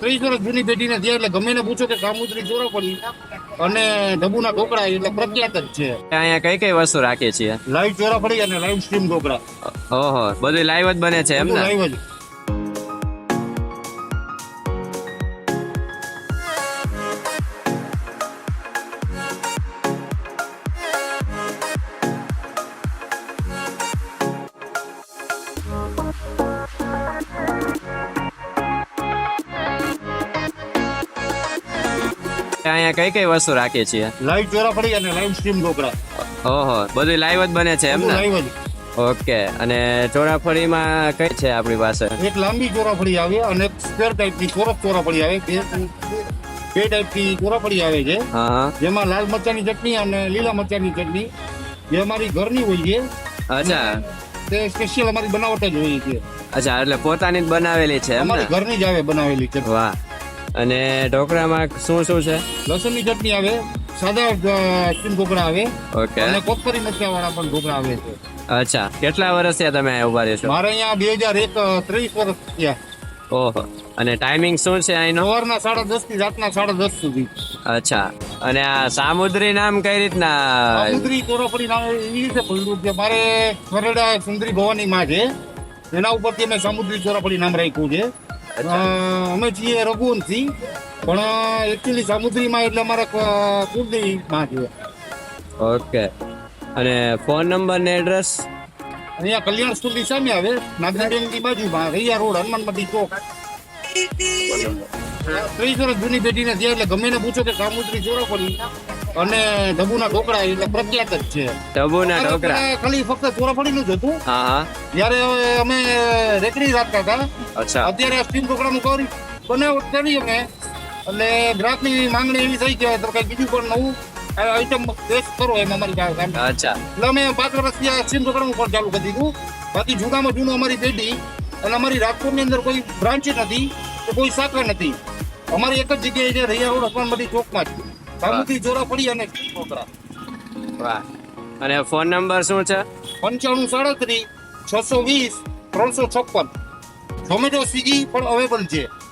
ત્રીસ વર્ષ જૂની પેઢીને જે એટલે ગમે ને પૂછો કે સામુદ્રી પડી અને ડબુના ઢોકળા એટલે પ્રખ્યાત જ છે. અહીંયા કઈ કઈ વસ્તુ રાખીએ છીએ? લાઈવ ચોરા પડી અને લાઈવ સ્ટ્રીમ ઢોકળા. ઓહો બધું લાઈવ જ બને છે એમ લાઈવ જ. અહીંયા કઈ કઈ વસ્તુ રાખીએ છીએ? લાઈવ ચોરાફળી અને લાઈવ સ્ટીમ ઢોકળા ઓહો બધું લાઈવ જ બને છે એમ ને? લાઈવ જ. ઓકે અને ચોરાફળીમાં કઈ છે આપણી પાસે? એક લાંબી ચોરાફળી આવે અને એક સ્ક્વેર ટાઈપની ચોરસ ચોરાફળી આવે. બે બે ટાઈપની ચોરાફળી આવે છે. જેમાં લાલ મરચાની ચટણી અને લીલા મરચાની ચટણી. જે અમારી ઘરની હોય છે. અચ્છા. તે સ્પેશિયલ અમારી બનાવટ જ હોય છે. અચ્છા એટલે પોતાની જ બનાવેલી છે અમારી ઘરની જ આવે બનાવેલી છે વાહ. અને ઢોકળામાં શું શું છે? લસણની ચટણી આવે સાદા સ્ટીમ ઢોકળા આવે. ઓકે. અને કોપરી મરચા વાળા પણ ઢોકળા આવે છે. અચ્છા. કેટલા વર્ષ થયા તમે અહીંયા ઊભા રહેશો? મારે અહીંયા બે હજાર એક ત્રીસ વર્ષ થયા. ઓહો. અને ટાઈમિંગ શું છે અહીંનો? સવારના સાડા દસથી રાતના સાડા દસ સુધી. અચ્છા. અને આ સામુદ્રી નામ કઈ રીતના? સમુદ્રી ચોરાફળી નામ એવી રીતે પડ્યું કે મારે ખરડા સુંદરી ભવાની માં છે. એના ઉપરથી અમે સામુદ્રી ચોરાફળી નામ રાખ્યું છે. અમે છીએ રઘુવંશી પણ એકચ્યુઅલી સામુદ્રીમાં એટલે અમારા ક- કુળદેવી માં છે ઓકે. અને ફોન નંબર ને એડ્રેસ? અહીંયા કલ્યાણ સ્કૂલ સામે આવે નાગરી બેંકની બાજુમાં રૈયા રોડ હનુમાનપટ્ટી ચોક. ત્રીસ વર્ષ જૂની પેઢીને જ્યાં એટલે ગમે ને પૂછો કે સામુદ્રી ચોરાફળી અને ધબુના ઢોકળા એટલે પ્રખ્યાત જ છે. ધબુના ઢોકળા? ખાલી ફક્ત ચોરાફળી નું જ હતું. હા હા. જ્યારે અમે રેકડી રાખતા હતા. અચ્છા. અત્યારે સ્ટીમ ઢોકળાનું કરી બનાવટ કરી અમે. એટલે ગ્રાહકની માંગણી એવી થઈ કે તો કઈ બીજું પણ નવું આઈટમ ટેસ્ટ કરો એમ અમારી પાસે. અચ્છા. એટલે અમે પાંચ વર્ષથી આ સ્ટીમ ઢોકળાનું પણ ચાલુ કરી દીધું. બાકી જૂનામાં જૂનું અમારી પેઢી અને અમારી રાજકોટની અંદર કોઈ બ્રાન્ચ નથી કે કોઈ શાખા નથી. અમારી એક જ જગ્યાએ છે રૈયા રોડ બધી ચોકમાં જ જોરા પડી અને છોકરા. વાહ. અને ફોન નંબર શું છે? પંચાણું સાડત્રીસ છસો વીસ ત્રણસો છપ્પન. ઝોમેટો સ્વિગી પણ અવેલેબલ છે.